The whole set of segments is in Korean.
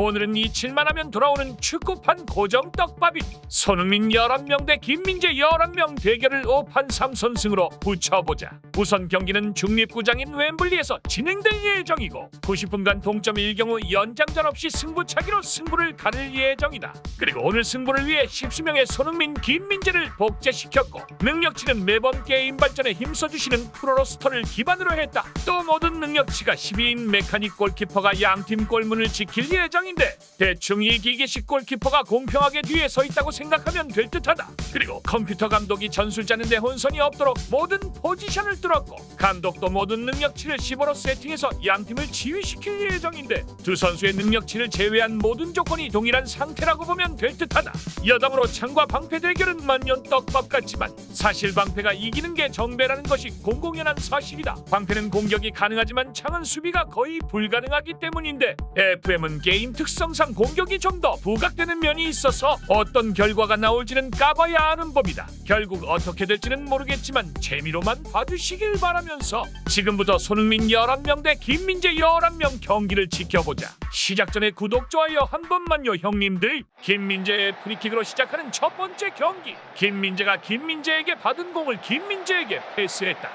오늘은 잊힐만 하면 돌아오는 축구판 고정 떡밥이 손흥민 11명 대 김민재 11명 대결을 5판 3선승으로 붙여보자. 우선 경기는 중립구장인 웸블리에서 진행될 예정이고 90분간 동점일 경우 연장전 없이 승부차기로 승부를 가를 예정이다. 그리고 오늘 승부를 위해 10수명의 손흥민, 김민재를 복제시켰고 능력치는 매번 게임 발전에 힘써주시는 프로로스터를 기반으로 했다. 또 모든 능력치가 12인 메카닉 골키퍼가 양팀 골문을 지킬 예정 인데 대충 이 기계식 골키퍼가 공평하게 뒤에 서 있다고 생각하면 될 듯하다. 그리고 컴퓨터 감독이 전술 짜는데 혼선이 없도록 모든 포지션을 뚫었고 감독도 모든 능력치를 15로 세팅해서 양팀을 지휘시킬 예정인데 두 선수의 능력치를 제외한 모든 조건이 동일한 상태라고 보면 될 듯하다. 여담으로 창과 방패 대결은 만년 떡밥 같지만 사실 방패가 이기는 게 정배라는 것이 공공연한 사실이다. 방패는 공격이 가능하지만 창은 수비가 거의 불가능하기 때문인데 FM은 게임 특성상 공격이 좀 더 부각되는 면이 있어서 어떤 결과가 나올지는 까봐야 아는 법이다. 결국 어떻게 될지는 모르겠지만 재미로만 봐주시길 바라면서 지금부터 손흥민 11명 대 김민재 11명 경기를 지켜보자. 시작 전에 구독, 좋아요 한 번만요 형님들. 김민재의 프리킥으로 시작하는 첫 번째 경기. 김민재가 김민재에게 받은 공을 김민재에게 패스했다.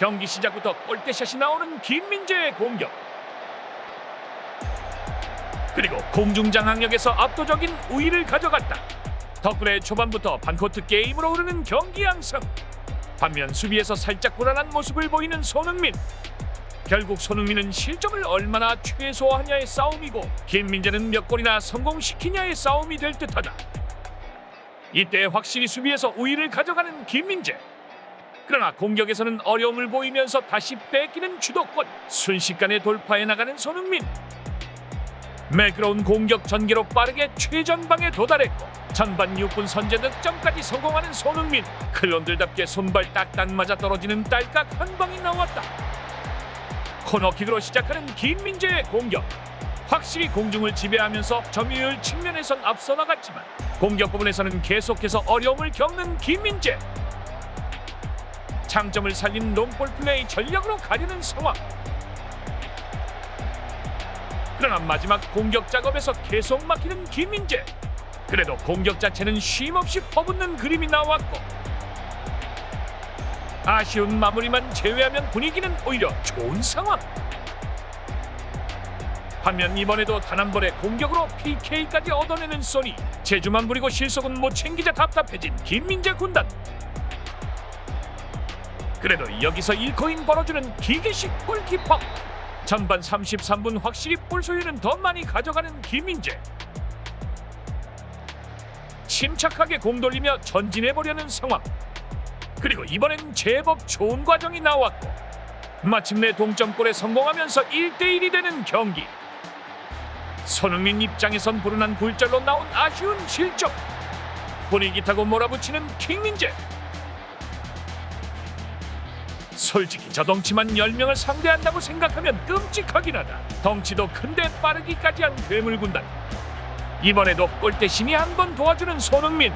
경기 시작부터 골대샷이 나오는 김민재의 공격. 그리고 공중장악력에서 압도적인 우위를 가져갔다. 덕분에 초반부터 반코트 게임으로 흐르는 경기 양상. 반면 수비에서 살짝 불안한 모습을 보이는 손흥민. 결국 손흥민은 실점을 얼마나 최소화하냐의 싸움이고 김민재는 몇 골이나 성공시키냐의 싸움이 될 듯하다. 이때 확실히 수비에서 우위를 가져가는 김민재. 그러나 공격에서는 어려움을 보이면서 다시 뺏기는 주도권. 순식간에 돌파해 나가는 손흥민. 매끄러운 공격 전개로 빠르게 최전방에 도달했고 전반 6분 선제 득점까지 성공하는 손흥민 클론들답게 손발 딱딱 맞아 떨어지는 딸깍 한 방이 나왔다. 코너킥으로 시작하는 김민재의 공격. 확실히 공중을 지배하면서 점유율 측면에선 앞서 나갔지만 공격 부분에서는 계속해서 어려움을 겪는 김민재. 장점을 살린 롱볼 플레이 전략으로 가려는 상황 그러나 마지막 공격 작업에서 계속 막히는 김민재. 그래도 공격 자체는 쉼없이 퍼붓는 그림이 나왔고 아쉬운 마무리만 제외하면 분위기는 오히려 좋은 상황. 반면 이번에도 단 한 번의 공격으로 PK까지 얻어내는 소니 제주만 부리고 실속은 못 챙기자 답답해진 김민재 군단. 그래도 여기서 1코인 벌어주는 기계식 골키퍼. 전반 33분 확실히 볼 소유는 더 많이 가져가는 김민재. 침착하게 공 돌리며 전진해 보려는 상황. 그리고 이번엔 제법 좋은 과정이 나왔고 마침내 동점골에 성공하면서 1대1이 되는 경기. 손흥민 입장에선 불운한 굴절로 나온 아쉬운 실점. 분위기 타고 몰아붙이는 김민재. 솔직히 저 덩치만 10명을 상대한다고 생각하면 끔찍하긴 하다. 덩치도 큰데 빠르기까지 한 괴물 군단. 이번에도 골대심이 한 번 도와주는 손흥민.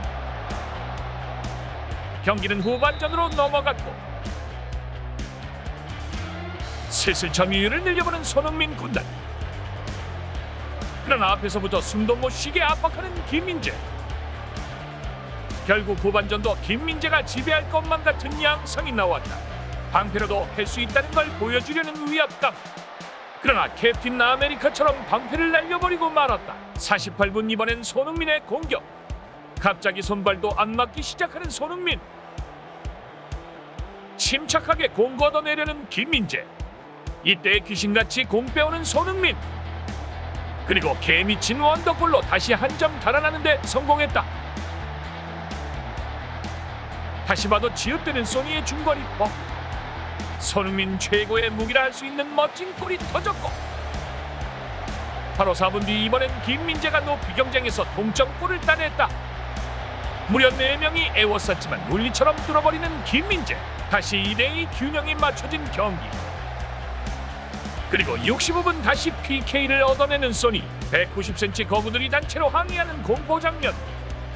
경기는 후반전으로 넘어갔고 슬슬 점유율을 늘려보는 손흥민 군단. 그러나 앞에서부터 숨도 못 쉬게 압박하는 김민재. 결국 후반전도 김민재가 지배할 것만 같은 양상이 나왔다. 방패로도 할 수 있다는 걸 보여주려는 위압감. 그러나 캡틴 아메리카처럼 방패를 날려버리고 말았다. 48분 이번엔 손흥민의 공격. 갑자기 손발도 안 맞기 시작하는 손흥민. 침착하게 공 걷어내려는 김민재. 이때 귀신같이 공 빼오는 손흥민. 그리고 개미친 원더골로 다시 한 점 달아나는데 성공했다. 다시 봐도 지읒대는 소니의 중거리퍼. 손흥민 최고의 무기라 할 수 있는 멋진 골이 터졌고 바로 4분 뒤 이번엔 김민재가 높이 경쟁에서 동점골을 따냈다. 무려 4명이 애워쌌지만 물리처럼 뚫어버리는 김민재. 다시 2대2 균형이 맞춰진 경기. 그리고 65분 다시 PK를 얻어내는 소니 190cm 거구들이 단체로 항의하는 공포 장면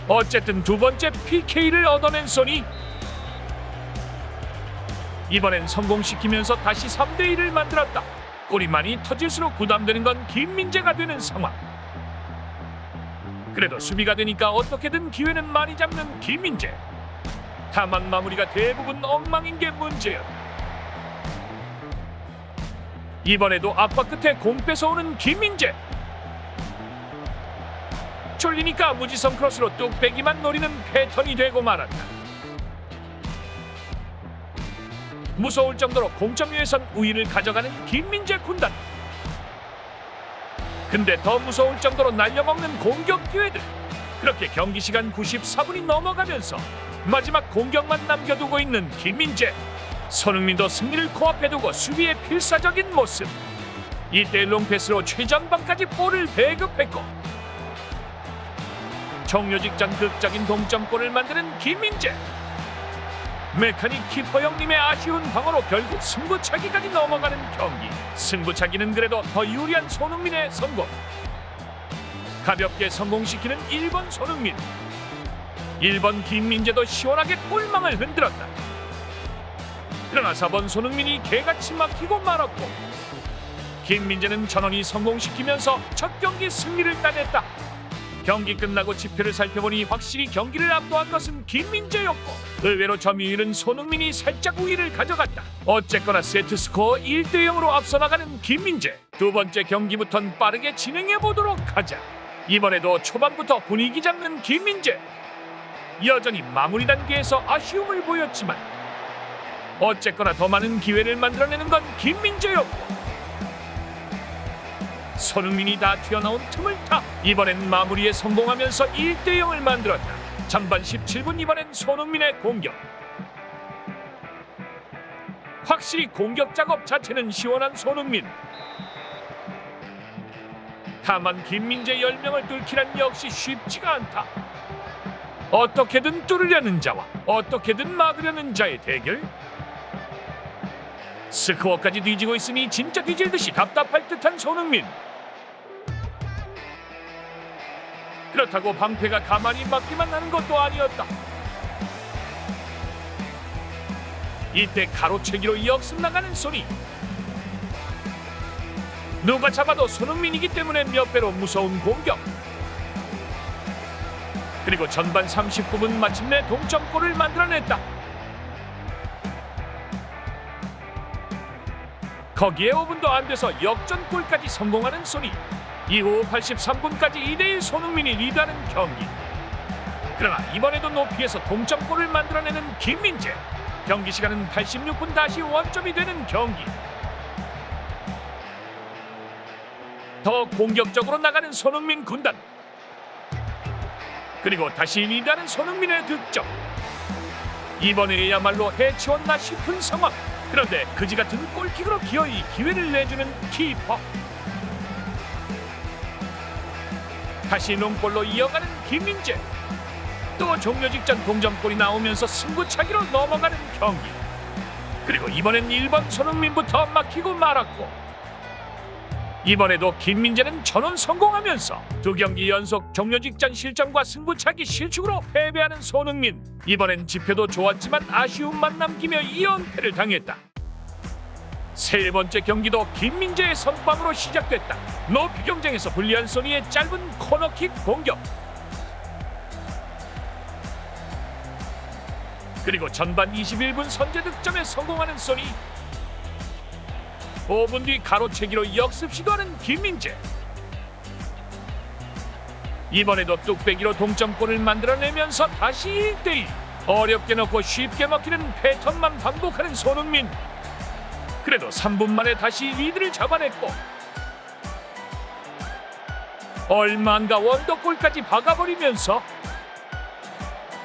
어쨌든 두 번째 PK를 얻어낸 소니 이번엔 성공시키면서 다시 3대 1을 만들었다 골이 많이 터질수록 부담되는 건 김민재가 되는 상황. 그래도 수비가 되니까 어떻게든 기회는 많이 잡는 김민재. 다만 마무리가 대부분 엉망인 게 문제였다. 이번에도 압박 끝에 공 뺏어오는 김민재. 쫄리니까 무지성 크로스로 뚝배기만 노리는 패턴이 되고 말았다. 무서울 정도로 공점유에선 우위를 가져가는 김민재 군단. 근데 더 무서울 정도로 날려먹는 공격 기회들. 그렇게 경기 시간 94분이 넘어가면서 마지막 공격만 남겨두고 있는 김민재. 손흥민도 승리를 코앞에 두고 수비의 필사적인 모습. 이때 롱패스로 최전방까지 볼을 배급했고 종료 직전 극적인 동점골을 만드는 김민재. 메카닉 키퍼 형님의 아쉬운 방어로 결국 승부차기까지 넘어가는 경기. 승부차기는 그래도 더 유리한 손흥민의 성공. 가볍게 성공시키는 1번 손흥민. 1번 김민재도 시원하게 골망을 흔들었다. 그러나 4번 손흥민이 개같이 막히고 말았고 김민재는 전원이 성공시키면서 첫 경기 승리를 따냈다. 경기 끝나고 지표를 살펴보니 확실히 경기를 압도한 것은 김민재였고 의외로 점유율은 손흥민이 살짝 우위를 가져갔다. 어쨌거나 세트 스코어 1대 0으로 앞서 나가는 김민재. 두 번째 경기부턴 빠르게 진행해 보도록 하자. 이번에도 초반부터 분위기 잡는 김민재. 여전히 마무리 단계에서 아쉬움을 보였지만 어쨌거나 더 많은 기회를 만들어내는 건 김민재였고 손흥민이 다 튀어나온 틈을 타 이번엔 마무리에 성공하면서 1대 0을 만들었다. 전반 17분 이번엔 손흥민의 공격. 확실히 공격 작업 자체는 시원한 손흥민. 다만 김민재 10명을 뚫기란 역시 쉽지가 않다. 어떻게든 뚫으려는 자와 어떻게든 막으려는 자의 대결. 스코어까지 뒤지고 있으니 진짜 뒤질 듯이 답답할 듯한 손흥민. 그렇다고 방패가 가만히 막기만 하는 것도 아니었다. 이때 가로채기로 역습 나가는 소리. 누가 잡아도 손흥민이기 때문에 몇 배로 무서운 공격. 그리고 전반 39분 마침내 동점골을 만들어냈다. 거기에 5분도 안 돼서 역전골까지 성공하는 소리. 이후 83분까지 2대1 손흥민이 리드하는 경기. 그러나 이번에도 높이에서 동점골을 만들어내는 김민재. 경기 시간은 86분 다시 원점이 되는 경기. 더 공격적으로 나가는 손흥민 군단. 그리고 다시 리드하는 손흥민의 득점. 이번에야말로 해치웠나 싶은 상황. 그런데 그지 같은 골킥으로 기어이 기회를 내주는 키퍼. 다시 롱볼로 이어가는 김민재. 또 종료 직전 동점골이 나오면서 승부차기로 넘어가는 경기. 그리고 이번엔 1번 손흥민부터 막히고 말았고 이번에도 김민재는 전원 성공하면서 두 경기 연속 종료 직전 실점과 승부차기 실축으로 패배하는 손흥민. 이번엔 지표도 좋았지만 아쉬움만 남기며 2연패를 당했다. 세 번째 경기도 김민재의 선방으로 시작됐다. 높이 경쟁에서 불리한 소니의 짧은 코너킥 공격. 그리고 전반 21분 선제 득점에 성공하는 소니. 5분 뒤 가로채기로 역습 시도하는 김민재. 이번에도 뚝배기로 동점골을 만들어내면서 다시 1대1 어렵게 넣고 쉽게 먹히는 패턴만 반복하는 손흥민. 그래도 3분 만에 다시 리드를 잡아냈고 얼마 안가 원더골까지 박아버리면서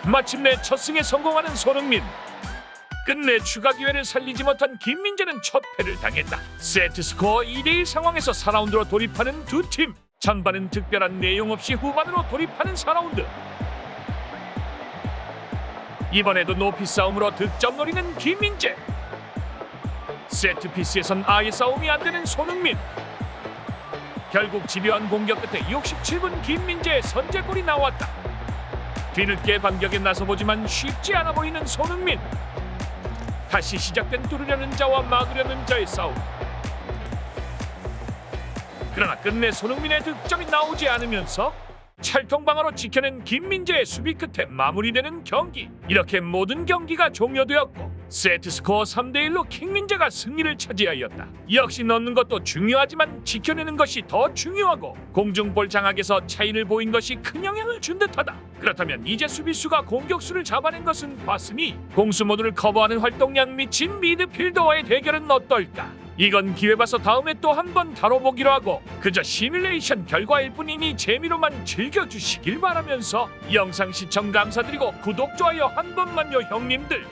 마침내 첫 승에 성공하는 손흥민. 끝내 추가 기회를 살리지 못한 김민재는 첫 패를 당했다. 세트 스코어 2대1 상황에서 4라운드로 돌입하는 두 팀. 전반은 특별한 내용 없이 후반으로 돌입하는 4라운드. 이번에도 높이 싸움으로 득점 노리는 김민재 세트피스에선 아예 싸움이 안 되는 손흥민. 결국 집요한 공격 끝에 67분 김민재의 선제골이 나왔다. 뒤늦게 반격에 나서보지만 쉽지 않아 보이는 손흥민. 다시 시작된 뚫으려는 자와 막으려는 자의 싸움. 그러나 끝내 손흥민의 득점이 나오지 않으면서 찰통방어로 지켜낸 김민재의 수비 끝에 마무리되는 경기. 이렇게 모든 경기가 종료되었고 세트 스코어 3대 1로 킹민재가 승리를 차지하였다. 역시 넣는 것도 중요하지만 지켜내는 것이 더 중요하고 공중볼 장악에서 차이를 보인 것이 큰 영향을 준 듯하다. 그렇다면 이제 수비수가 공격수를 잡아낸 것은 봤으니 공수 모두를 커버하는 활동량 미친 미드필더와의 대결은 어떨까? 이건 기회 봐서 다음에 또 한 번 다뤄보기로 하고 그저 시뮬레이션 결과일 뿐이니 재미로만 즐겨주시길 바라면서 영상 시청 감사드리고 구독, 좋아요 한 번만요 형님들